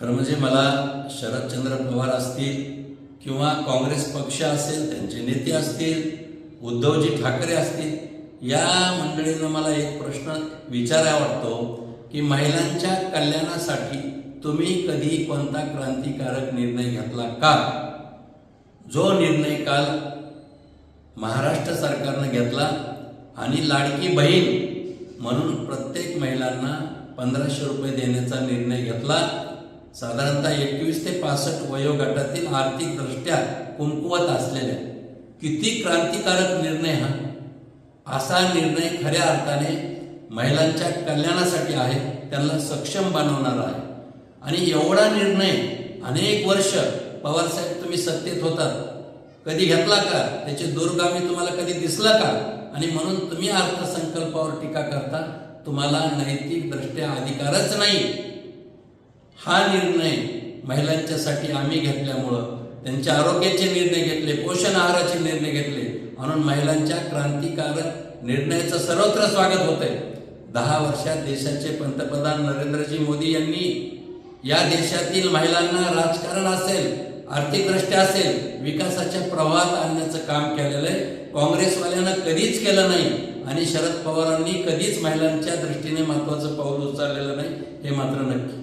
खरं म्हणजे मला शरदचंद्र पवार असतील किंवा काँग्रेस पक्ष असेल त्यांचे नेते असतील उद्धवजी ठाकरे असतील या मंडळीनं मला एक प्रश्न विचारावा वाटतो की महिलांच्या कल्याणासाठी तुम्ही कधी कोणता क्रांतिकारक निर्णय घेतला का? जो निर्णय काल महाराष्ट्र सरकारनं घेतला आणि लाडकी बहीण म्हणून प्रत्येक महिलांना पंधराशे रुपये देण्याचा निर्णय घेतला साधारणतः एकवीस ते पासष्ट वयोगटातील आर्थिकदृष्ट्या कुंकुवत असलेल्या किती क्रांतिकारक निर्णय हा? असा निर्णय खऱ्या अर्थाने महिलांच्या कल्याणासाठी आहे त्यांना सक्षम बनवणारा आहे. आणि एवढा निर्णय अनेक वर्ष पवारसाहेब तुम्ही सत्तेत होतात. कधी घेतला का? त्याचे दूरगामी तुम्हाला कधी दिसला का? आणि म्हणून तुम्ही अर्थसंकल्पावर टीका करता तुम्हाला नैतिक दृष्ट्या अधिकारच नाही. हा निर्णय महिलांच्यासाठी आम्ही घेतल्यामुळं त्यांच्या आरोग्याचे निर्णय घेतले पोषण आहाराचे निर्णय घेतले. म्हणून महिलांच्या क्रांतिकारक निर्णयाचं सर्वत्र स्वागत होत आहे दहा वर्षात देशाचे पंतप्रधान नरेंद्रजी मोदी यांनी या देशातील महिलांना राजकारण असेल आर्थिकदृष्ट्या असेल विकासाच्या प्रवाहात आणण्याचं काम केलेलं आहे. काँग्रेसवाल्यांना कधीच केलं नाही आणि शरद पवारांनी कधीच महिलांच्या दृष्टीने महत्वाचं पाऊल उचललेलं नाही हे मात्र नक्की.